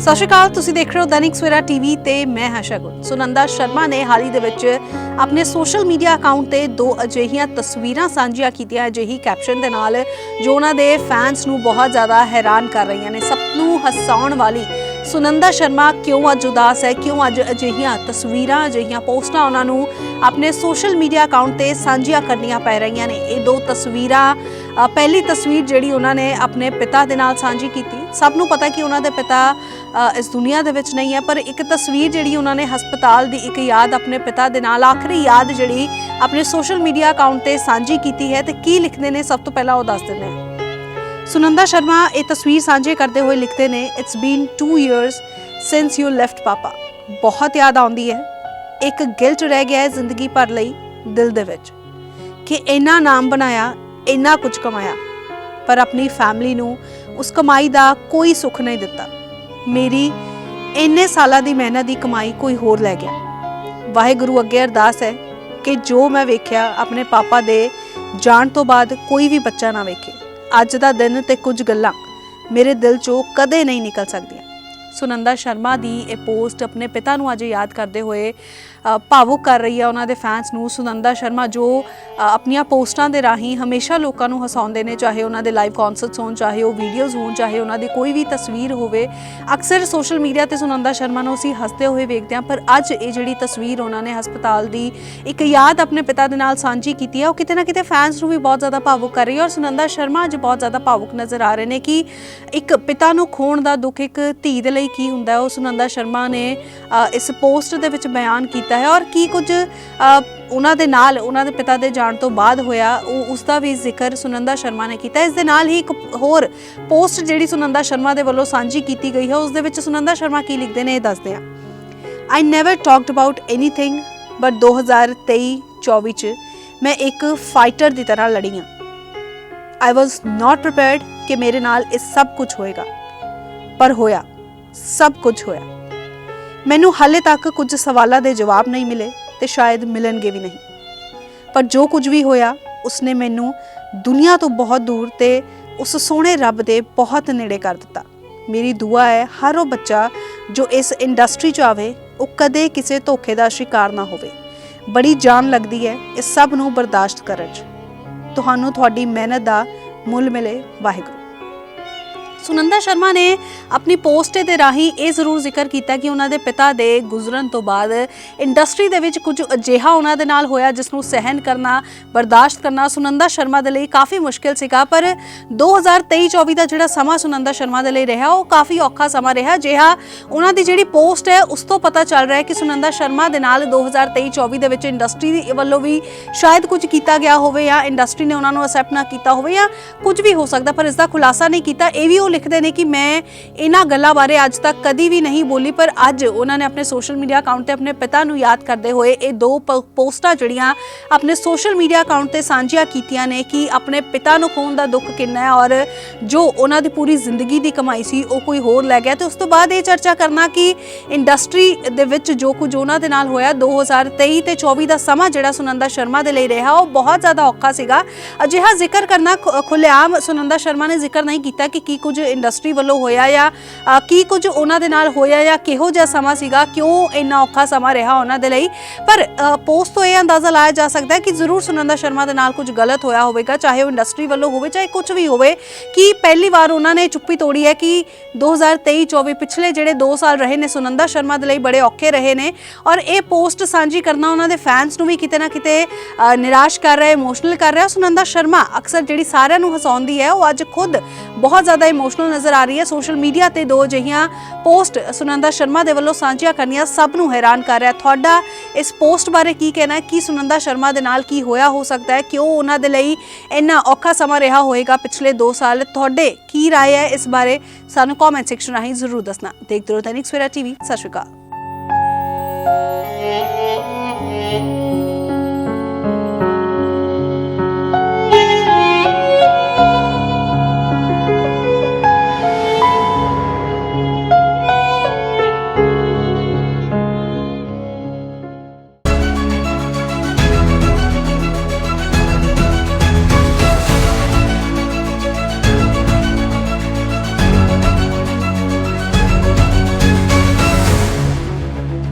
ਸਤਿ ਸ਼੍ਰੀ ਅਕਾਲ, ਤੁਸੀਂ ਦੇਖ ਰਹੇ ਹੋ ਦੈਨਿਕ ਸਵੇਰਾ ਟੀਵੀ ਤੇ ਮੈਂ ਹਾਂ ਸ਼ਗੁਨ। ਸੁਨੰਦਾ ਸ਼ਰਮਾ ਨੇ ਹਾਲ ਹੀ ਦੇ ਵਿੱਚ ਆਪਣੇ ਸੋਸ਼ਲ ਮੀਡੀਆ ਅਕਾਊਂਟ ਤੇ ਦੋ ਅਜਿਹੀਆਂ ਤਸਵੀਰਾਂ ਸਾਂਝੀਆਂ ਕੀਤੀਆਂ, ਅਜਿਹੀ ਕੈਪਸ਼ਨ ਦੇ ਨਾਲ ਜੋ ਉਹਨਾਂ ਦੇ ਫੈਨਸ ਨੂੰ ਬਹੁਤ ਜ਼ਿਆਦਾ ਹੈਰਾਨ ਕਰ ਰਹੀਆਂ ਨੇ। ਸਭ ਨੂੰ ਹਸਾਉਣ ਵਾਲੀ ਸੁਨੰਦਾ ਸ਼ਰਮਾ, ਕਿਉਂ ਅੱਜ ਉਦਾਸ ਹੈ? ਕਿਉਂ ਅੱਜ ਅਜਿਹੀਆਂ ਤਸਵੀਰਾਂ, ਅਜਿਹੀਆਂ ਪੋਸਟਾਂ ਉਹਨਾਂ ਨੂੰ ਆਪਣੇ ਸੋਸ਼ਲ ਮੀਡੀਆ ਅਕਾਊਂਟ ਤੇ ਸਾਂਝੀਆਂ ਕਰਨੀਆਂ ਪੈ ਰਹੀਆਂ ਨੇ? ਇਹ ਦੋ ਤਸਵੀਰਾਂ ਪਹਿਲੀ ਤਸਵੀਰ ਜਿਹੜੀ ਉਹਨਾਂ ਨੇ ਆਪਣੇ ਪਿਤਾ ਦੇ ਨਾਲ ਸਾਂਝੀ ਕੀਤੀ। ਸਭ ਨੂੰ ਪਤਾ ਕਿ ਉਹਨਾਂ ਦੇ ਪਿਤਾ ਇਸ ਦੁਨੀਆ ਦੇ ਵਿੱਚ ਨਹੀਂ ਹੈ, ਪਰ ਇੱਕ ਤਸਵੀਰ ਜਿਹੜੀ ਉਹਨਾਂ ਨੇ ਹਸਪਤਾਲ ਦੀ ਇੱਕ ਯਾਦ ਆਪਣੇ ਪਿਤਾ ਦੇ ਨਾਲ, ਆਖਰੀ ਯਾਦ ਜਿਹੜੀ ਆਪਣੇ ਸੋਸ਼ਲ ਮੀਡੀਆ ਅਕਾਊਂਟ ਤੇ ਸਾਂਝੀ ਕੀਤੀ ਹੈ ਤੇ ਕੀ ਲਿਖਦੇ ਨੇ, ਸਭ ਤੋਂ ਪਹਿਲਾਂ ਉਹ ਦੱਸ ਦਿੰਦੇ ਹਾਂ ਸੁਨੰਦਾ ਸ਼ਰਮਾ, ਇਹ ਤਸਵੀਰ ਸਾਂਝੇ ਕਰਦੇ ਹੋਏ ਲਿਖਦੇ ਨੇ it's been 2 years since you left ਪਾਪਾ ਬਹੁਤ ਯਾਦ ਆਉਂਦੀ ਹੈ। ਇੱਕ ਗਿਲਟ ਰਹਿ ਗਿਆ ਹੈ ਜ਼ਿੰਦਗੀ ਭਰ ਲਈ ਦਿਲ ਦੇ ਵਿੱਚ ਕਿ ਇੰਨਾ ਨਾਮ ਬਣਾਇਆ, ਇੰਨਾ ਕੁਝ ਕਮਾਇਆ, ਪਰ ਆਪਣੀ ਫੈਮਿਲੀ ਨੂੰ ਉਸ ਕਮਾਈ ਦਾ ਕੋਈ ਸੁੱਖ ਨਹੀਂ ਦਿੱਤਾ। ਮੇਰੀ ਇੰਨੇ ਸਾਲਾਂ ਦੀ ਮਿਹਨਤ ਦੀ ਕਮਾਈ ਕੋਈ ਹੋਰ ਲੈ ਗਿਆ। ਵਾਹਿਗੁਰੂ ਅੱਗੇ ਅਰਦਾਸ ਹੈ ਕਿ ਜੋ ਮੈਂ ਵੇਖਿਆ, ਆਪਣੇ ਪਾਪਾ ਦੇ ਜਾਣ ਤੋਂ ਬਾਅਦ ਕੋਈ ਵੀ ਬੱਚਾ ਨਾ ਵੇਖੇ। ਅੱਜ ਦਾ ਦਿਨ ਤੇ ਕੁਝ ਗੱਲਾਂ ਮੇਰੇ ਦਿਲ ਚੋਂ ਕਦੇ ਨਹੀਂ ਨਿਕਲ ਸਕਦੀਆਂ। ਸੁਨੰਦਾ ਸ਼ਰਮਾ ਦੀ ਇਹ ਪੋਸਟ ਆਪਣੇ ਪਿਤਾ ਨੂੰ ਅੱਜ ਯਾਦ ਕਰਦੇ ਹੋਏ ਭਾਵੁਕ ਕਰ ਰਹੀ ਹੈ ਉਹਨਾਂ ਦੇ ਫੈਨਸ ਨੂੰ, ਸੁਨੰਦਾ ਸ਼ਰਮਾ ਜੋ ਆਪਣੀਆਂ ਪੋਸਟਾਂ ਦੇ ਰਾਹੀਂ ਹਮੇਸ਼ਾ ਲੋਕਾਂ ਨੂੰ ਹਸਾਉਂਦੇ ਨੇ, ਚਾਹੇ ਉਹਨਾਂ ਦੇ ਲਾਈਵ ਕਨਸਰਟਸ ਹੋਣ, ਚਾਹੇ ਉਹ ਵੀਡੀਓਜ਼ ਹੋਣ, ਚਾਹੇ ਉਹਨਾਂ ਦੀ ਕੋਈ ਵੀ ਤਸਵੀਰ ਹੋਵੇ। ਅਕਸਰ ਸੋਸ਼ਲ ਮੀਡੀਆ ਤੇ ਸੁਨੰਦਾ ਸ਼ਰਮਾ ਨੂੰ ਅਸੀਂ ਹੱਸਦੇ ਹੋਏ ਵੇਖਦੇ ਹਾਂ, ਪਰ ਅੱਜ ਇਹ ਜਿਹੜੀ ਤਸਵੀਰ ਉਹਨਾਂ ਨੇ ਹਸਪਤਾਲ ਦੀ ਇੱਕ ਯਾਦ ਆਪਣੇ ਪਿਤਾ ਦੇ ਨਾਲ ਸਾਂਝੀ ਕੀਤੀ ਹੈ ਉਹ ਕਿਤੇ ਨਾ ਕਿਤੇ ਫੈਨਸ ਨੂੰ ਵੀ ਬਹੁਤ ਜ਼ਿਆਦਾ ਭਾਵੁਕ ਕਰ ਰਹੀ ਹੈ ਔਰ ਸੁਨੰਦਾ ਸ਼ਰਮਾ ਅੱਜ ਬਹੁਤ ਜ਼ਿਆਦਾ ਭਾਵੁਕ ਨਜ਼ਰ ਆ ਰਹੇ ਨੇ ਕਿ ਇੱਕ ਪਿਤਾ ਨੂੰ ਖੋਣ ਦਾ ਦੁੱਖ ਇੱਕ ਧੀ ਦੇ ਲਈ ਕੀ ਹੁੰਦਾ ਹੈ? ਉਹ ਸੁਨੰਦਾ ਸ਼ਰਮਾ ਨੇ ਇਸ ਪੋਸਟ ਦੇ ਵਿੱਚ ਬਿਆਨ ਕੀਤਾ ਹੈ ਔਰ ਕੀ ਕੁਝ ਉਹਨਾਂ ਦੇ ਨਾਲ, ਉਹਨਾਂ ਦੇ ਪਿਤਾ ਦੇ ਜਾਣ ਤੋਂ ਬਾਅਦ ਹੋਇਆ, ਉਹ ਉਸ ਦਾ ਵੀ ਜ਼ਿਕਰ ਸੁਨੰਦਾ ਸ਼ਰਮਾ ਨੇ ਕੀਤਾ। ਇਸ ਦੇ ਨਾਲ ਹੀ ਇੱਕ ਹੋਰ ਪੋਸਟ ਜਿਹੜੀ ਸੁਨੰਦਾ ਸ਼ਰਮਾ ਦੇ ਵੱਲੋਂ ਸਾਂਝੀ ਕੀਤੀ ਗਈ ਹੈ, ਉਸ ਦੇ ਵਿੱਚ ਸੁਨੰਦਾ ਸ਼ਰਮਾ ਕੀ ਲਿਖਦੇ ਨੇ ਇਹ ਦੱਸਦੇ ਆ I never talked about anything but 2023-24 ਚ ਮੈਂ ਇੱਕ ਫਾਈਟਰ ਦੀ ਤਰ੍ਹਾਂ ਲੜੀ ਹਾਂ। ਆਈ was not prepared ਕਿ ਮੇਰੇ ਨਾਲ ਇਹ ਸਭ ਕੁਝ ਹੋਏਗਾ। ਪਰ ਹੋਇਆ, ਸਭ ਕੁਝ ਹੋਇਆ। ਮੈਨੂੰ ਹਾਲੇ ਤੱਕ ਕੁਝ ਸਵਾਲਾਂ ਦੇ ਜਵਾਬ ਨਹੀਂ ਮਿਲੇ ਤੇ ਸ਼ਾਇਦ ਮਿਲਣਗੇ ਵੀ ਨਹੀਂ। ਪਰ ਜੋ ਕੁਝ ਵੀ ਹੋਇਆ, ਉਸਨੇ ਮੈਨੂੰ ਦੁਨੀਆ ਤੋਂ ਬਹੁਤ ਦੂਰ ਤੇ ਉਸ ਸੋਹਣੇ ਰੱਬ ਦੇ ਬਹੁਤ ਨੇੜੇ ਕਰ ਦਿੱਤਾ। ਮੇਰੀ ਦੁਆ ਹੈ, ਹਰ ਉਹ ਬੱਚਾ ਜੋ ਇਸ ਇੰਡਸਟਰੀ 'ਚ ਆਵੇ, ਉਹ ਕਦੇ ਕਿਸੇ ਧੋਖੇ ਦਾ ਸ਼ਿਕਾਰ ਨਾ ਹੋਵੇ। ਬੜੀ ਜਾਨ ਲੱਗਦੀ ਹੈ ਇਸ ਸਭ ਨੂੰ ਬਰਦਾਸ਼ਤ ਕਰਨ 'ਚ। ਤੁਹਾਨੂੰ ਤੁਹਾਡੀ ਮਿਹਨਤ ਦਾ ਮੁੱਲ ਮਿਲੇ, ਵਾਹਿਗੁਰੂ। ਸੁਨੰਦਾ ਸ਼ਰਮਾ ਨੇ ਆਪਣੀ ਪੋਸਟ ਦੇ ਰਾਹੀਂ ਇਹ ਜ਼ਰੂਰ ਜ਼ਿਕਰ ਕੀਤਾ ਕਿ ਉਹਨਾਂ ਦੇ ਪਿਤਾ ਦੇ ਗੁਜ਼ਰਨ ਤੋਂ ਬਾਅਦ ਇੰਡਸਟਰੀ ਦੇ ਵਿੱਚ ਕੁਝ ਅਜਿਹਾ ਉਹਨਾਂ ਦੇ ਨਾਲ ਹੋਇਆ ਜਿਸ ਨੂੰ ਸਹਿਨ ਕਰਨਾ, ਬਰਦਾਸ਼ਤ ਕਰਨਾ ਸੁਨੰਦਾ ਸ਼ਰਮਾ ਦੇ ਲਈ ਕਾਫੀ ਮੁਸ਼ਕਿਲ ਸੀਗਾ, ਪਰ 2023-24 ਦਾ ਜਿਹੜਾ ਸਮਾਂ ਸੁਨੰਦਾ ਸ਼ਰਮਾ ਦੇ ਲਈ ਰਿਹਾ, ਉਹ ਕਾਫੀ ਔਖਾ ਸਮਾਂ ਰਿਹਾ। ਜਿਹਾ ਉਹਨਾਂ ਦੀ ਜਿਹੜੀ ਪੋਸਟ ਹੈ, ਉਸ ਤੋਂ ਪਤਾ ਚੱਲ ਰਿਹਾ ਹੈ ਕਿ ਸੁਨੰਦਾ ਸ਼ਰਮਾ ਦੇ ਨਾਲ 2023-24 ਦੇ ਵਿੱਚ ਇੰਡਸਟਰੀ ਵੱਲੋਂ ਵੀ ਸ਼ਾਇਦ ਕੁਝ ਕੀਤਾ ਗਿਆ ਹੋਵੇ ਜਾਂ ਇੰਡਸਟਰੀ ਨੇ ਉਹਨਾਂ ਨੂੰ ਅਸੈਪਟ ਨਾ ਕੀਤਾ ਹੋਵੇ ਜਾਂ ਕੁਝ ਵੀ ਹੋ ਸਕਦਾ, ਪਰ ਇਸ ਦਾ ਖੁਲਾਸਾ ਨਹੀਂ ਕੀਤਾ। ਇਹ ਵੀ ਉਹ ਲਿਖਦੇ ਨੇ ਕਿ ਮੈਂ ਇਹਨਾਂ ਗੱਲਾਂ ਬਾਰੇ ਅੱਜ ਤੱਕ ਕਦੀ ਵੀ ਨਹੀਂ ਬੋਲੀ, ਪਰ ਅੱਜ ਉਹਨਾਂ ਨੇ ਆਪਣੇ ਸੋਸ਼ਲ ਮੀਡੀਆ ਅਕਾਊਂਟ ਤੇ ਆਪਣੇ ਪਿਤਾ ਨੂੰ ਯਾਦ ਕਰਦੇ ਹੋਏ ਇਹ ਦੋ ਪ- ਪੋਸਟਾਂ ਜਿਹੜੀਆਂ ਆਪਣੇ ਸੋਸ਼ਲ ਮੀਡੀਆ ਅਕਾਊਂਟ ਤੇ ਸਾਂਝੀਆਂ ਕੀਤੀਆਂ ਨੇ ਕਿ ਆਪਣੇ ਪਿਤਾ ਨੂੰ ਖੋਣ ਦਾ ਦੁੱਖ ਕਿੰਨਾ ਹੈ ਔਰ ਜੋ ਉਹਨਾਂ ਦੀ ਪੂਰੀ ਜ਼ਿੰਦਗੀ ਦੀ ਕਮਾਈ ਸੀ ਉਹ ਕੋਈ ਹੋਰ ਲੈ ਗਿਆ। ਤੇ ਉਸ ਤੋਂ ਬਾਅਦ ਇਹ ਚਰਚਾ ਕਰਨਾ ਕਿ ਇੰਡਸਟਰੀ ਦੇ ਵਿੱਚ ਜੋ ਕੁਝ ਉਹਨਾਂ ਦੇ ਨਾਲ ਹੋਇਆ 2023 ਤੇ 24 ਦਾ ਸਮਾਂ ਜਿਹੜਾ ਸੁਨੰਦਾ ਸ਼ਰਮਾ ਦੇ ਲਈ ਰਿਹਾ, ਉਹ ਬਹੁਤ ਜ਼ਿਆਦਾ ਔਖਾ ਸੀਗਾ। ਅਜਿਹਾ ਜ਼ਿਕਰ ਕਰਨਾ ਖੁ- ਖੁੱਲ੍ਹੇਆਮ ਸੁਨੰਦਾ ਸ਼ਰਮਾ ਨੇ ਜ਼ਿਕਰ ਨਹੀਂ ਕੀਤਾ ਕਿ ਕੀ ਕੁਝ ਇੰਡਸਟਰੀ ਵੱਲੋਂ ਹੋਇਆ ਜਾਂ ਅ, ਕੀ ਕੁਝ ਉਹਨਾਂ ਦੇ ਨਾਲ ਹੋਇਆ ਜਾਂ ਕਿਹੋ ਜਿਹਾ ਸਮਾਂ ਸੀਗਾ? ਕਿਉਂ ਇੰਨਾ ਔਖਾ ਸਮਾਂ ਰਿਹਾ ਉਹਨਾਂ ਦੇ ਲਈ? ਪਰ ਪੋਸਟ ਤੋਂ ਇਹ ਅੰਦਾਜ਼ਾ ਲਾਇਆ ਜਾ ਸਕਦਾ ਹੈ ਕਿ ਜ਼ਰੂਰ ਸੁਨੰਦਾ ਸ਼ਰਮਾ ਦੇ ਨਾਲ ਕੁਝ ਗਲਤ ਹੋਇਆ ਹੋਵੇਗਾ ਚਾਹੇ ਉਹ ਇੰਡਸਟਰੀ ਵੱਲੋਂ ਹੋਵੇ ਚਾਹੇ ਕੁਝ ਵੀ ਹੋਵੇ ਕਿ ਪਹਿਲੀ ਵਾਰ ਉਹਨਾਂ ਨੇ ਚੁੱਪੀ ਤੋੜੀ ਹੈ ਕਿ 2023-24 ਪਿਛਲੇ ਜਿਹੜੇ 2 ਸਾਲ ਰਹੇ ਨੇ ਸੁਨੰਦਾ ਸ਼ਰਮਾ ਦੇ ਲਈ ਬੜੇ ਔਖੇ ਰਹੇ ਨੇ ਔਰ ਇਹ ਪੋਸਟ ਸਾਂਝੀ ਕਰਨਾ ਉਹਨਾਂ ਦੇ ਫੈਨਸ ਨੂੰ ਵੀ ਕਿਤੇ ਨਾ ਕਿਤੇ ਨਿਰਾਸ਼ ਕਰ ਰਿਹਾ ਇਮੋਸ਼ਨਲ ਕਰ ਰਿਹਾ। ਸੁਨੰਦਾ ਸ਼ਰਮਾ ਅਕਸਰ ਜਿਹੜੀ ਸਾਰਿਆਂ ਨੂੰ ਹਸਾਉਂਦੀ ਹੈ ਉਹ ਅੱਜ ਖੁਦ ਬਹੁਤ ਜ਼ਿਆਦਾ ਇਮੋਸ਼ਨਲ ਨਜ਼ਰ ਆ ਰਹੀ ਹੈ। ਸੋਸ਼ਲ ਮੀਡੀਆ ਤੇ ਦੋ ਅਜਿਹੀਆਂ ਪੋਸਟ ਸੁਨੰਦਾ ਸ਼ਰਮਾ ਦੇ ਵੱਲੋਂ ਸਾਂਝੀਆਂ ਕਰਨੀਆਂ ਸਭ ਨੂੰ ਹੈਰਾਨ ਕਰ ਰਿਹਾ ਤੁਹਾਡਾ ਇਸ ਪੋਸਟ ਬਾਰੇ ਕੀ ਕਹਿਣਾ ਹੈ ਕੀ ਸੁਨੰਦਾ ਸ਼ਰਮਾ ਦੇ ਨਾਲ ਕੀ ਹੋਇਆ ਹੋ ਸਕਦਾ ਹੈ ਕਿਉਂ ਉਹਨਾਂ ਦੇ ਲਈ ਇੰਨਾ ਔਖਾ ਸਮਾਂ ਰਿਹਾ ਹੋਏਗਾ ਪਿਛਲੇ 2 ਸਾਲ ਤੁਹਾਡੇ ਕੀ رائے ਹੈ ਇਸ ਬਾਰੇ ਸਾਨੂੰ ਕਮੈਂਟ ਸੈਕਸ਼ਨ ਰਾਹੀਂ ਜ਼ਰੂਰ ਦੱਸਣਾ ਦੇਖਦੇ ਰਹੋ ਦੈਨਿਕ ਸਵੇਰਾ ਟੀਵੀ ਸਤਿ ਸ਼੍ਰੀ ਅਕਾਲ